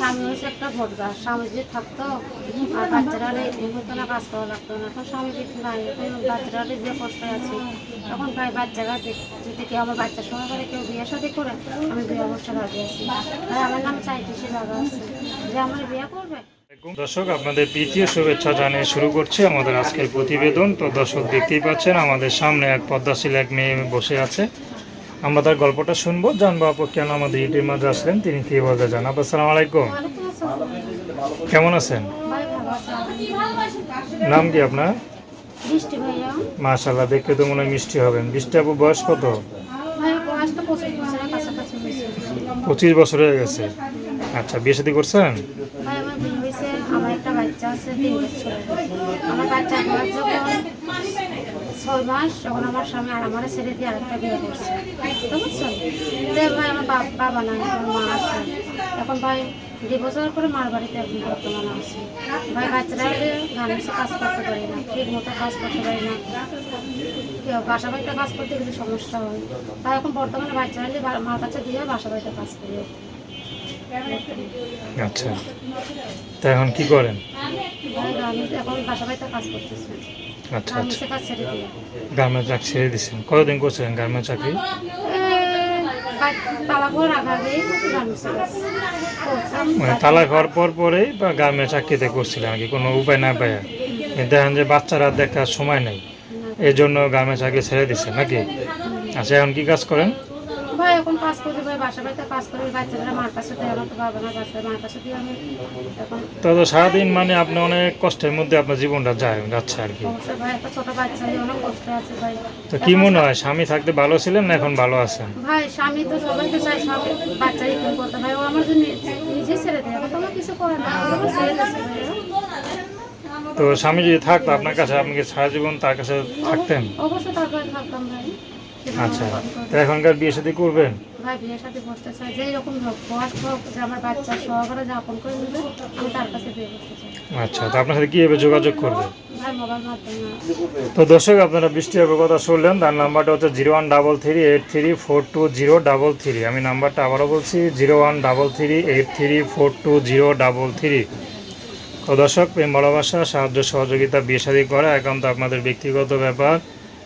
স্বামী হচ্ছে একটা স্বামী যদি থাকতো, আর বাচ্চারা এই কাজ করা লাগতো না। এখন নাই এখন বাচ্চারা যে কষ্ট আছে, তখন ভাই বাচ্চারা যদি কেউ আমার বাচ্চার করে, কেউ শাদি করে, আমি বিয়ে অবস্থা রাজি আছি। আমার নাম চাইতেছি লাগা আছে। যে আমার বিয়ে করবে। দর্শক, আপনাদের প্রীতীয় শুভেচ্ছা জানিয়ে শুরু করছি আমাদের আজকের প্রতিবেদন। তো দর্শক দেখতেই পাচ্ছেন, আমাদের সামনে এক পদ্মাশীল এক মেয়ে বসে আছে। আমরা তার গল্পটা শুনব। জানব আপু কেন আমাদের ইউটিউবের মাঝে আসলেন? তিনি কি বলতে চান? আপু আসসালামু আলাইকুম। কেমন আছেন। নাম কি আপনার? মাশাল্লাহ দেখতে তো মনে হয় মিষ্টি হবেন। বৃষ্টি আপু বয়স কত? পঁচিশ বছর হয়ে গেছে। আচ্ছা বিয়ে শাদী করছেন? আমার বাচ্চা আছে আমার বাচ্চা ছয় মাস যখন আমার স্বামী আর আমার ছেড়ে দিয়ে আরেকটা বিয়ে করছে। তো বুঝছেন তো ভাই আমার বাবা নাই আমার মা আছে। এখন ভাই দুই বছর করে মার বাড়িতে এখন বর্তমানে আছে। ভাই বাচ্চারা গার্মেন্টসে কাজ করতে পারি না ঠিক মতো কাজ করতে পারি না। কেউ বাসা বাড়িতে কাজ করতে কিছু সমস্যা হয়। তাই এখন বর্তমানে বাচ্চারা যে মার কাছে দিয়ে বাসা বাড়িতে কাজ করি। আচ্ছা। তা এখন কি করেন? এখন বাসা বাড়িতে কাজ করতেছে। আচ্ছা আচ্ছা। গার্মেন্টসে চাকরি ছেড়ে দিচ্ছেন কতদিন করছিলেন গার্মেন্টস চাকরি? তালা ঘর মানে তালাক হওয়ার পর পরেই বা গার্মেন্টস চাকরিতে করছিলেন আর কি কোনো উপায় না পায় দেখেন যে বাচ্চারা দেখার সময় নেই। এই জন্য গার্মেন্টস চাকরি ছেড়ে দিচ্ছেন নাকি? আচ্ছা এখন কি কাজ করেন? এখন কাজ করি ভাই বাসা বাড়িতে কাজ করি বাচ্চারা মার কাছে দেয় আমার তো বাবা না বাচ্চা মার কাছে দিয়ে আমি এখন তো সারাদিন মানে আপনি অনেক কষ্টের মধ্যে আপনার জীবনটা যায় যাচ্ছে আর কি। ভাই একটা ছোট বাচ্চা নিয়ে অনেক কষ্ট আছে ভাই। তো কি মনে হয় স্বামী থাকতে ভালো ছিলেন না এখন ভালো আছেন? ভাই স্বামী তো সবাই তো চাই স্বামী বাচ্চাই কি করতে ভাই ও আমার জন্য নিজে ছেড়ে দেয় এখন তো আমার কিছু করে না আমার ছেড়ে দিচ্ছে তো স্বামী যদি থাকতো আপনার কাছে আপনি কি সারা জীবন তার কাছে থাকতেন? অবশ্যই থাকতাম ভাই। আচ্ছা আমার তো এখনকার বিয়ে সাথে করবেন? ভাই বিয়ের সাথে বসতে চাই যেই রকম হোক বয়স হোক যে আমার বাচ্চা সহকারে যাপন করে নেবে আমি তার কাছে বিয়ে করতে চাই। আচ্ছা তো আপনার সাথে কীভাবে যোগাযোগ করবে তো দর্শক আপনারা বৃষ্টি হবে কথা শুনলেন তার নাম্বারটা হচ্ছে zero one double three eight three four two zero double three. আমি নাম্বারটা আবারও বলছি zero one double three eight three four two zero double three. তো দর্শক প্রেম ভালোবাসা সাহায্য সহযোগিতা বিয়ে শাদী করা একান্ত আপনাদের ব্যক্তিগত ব্যাপার।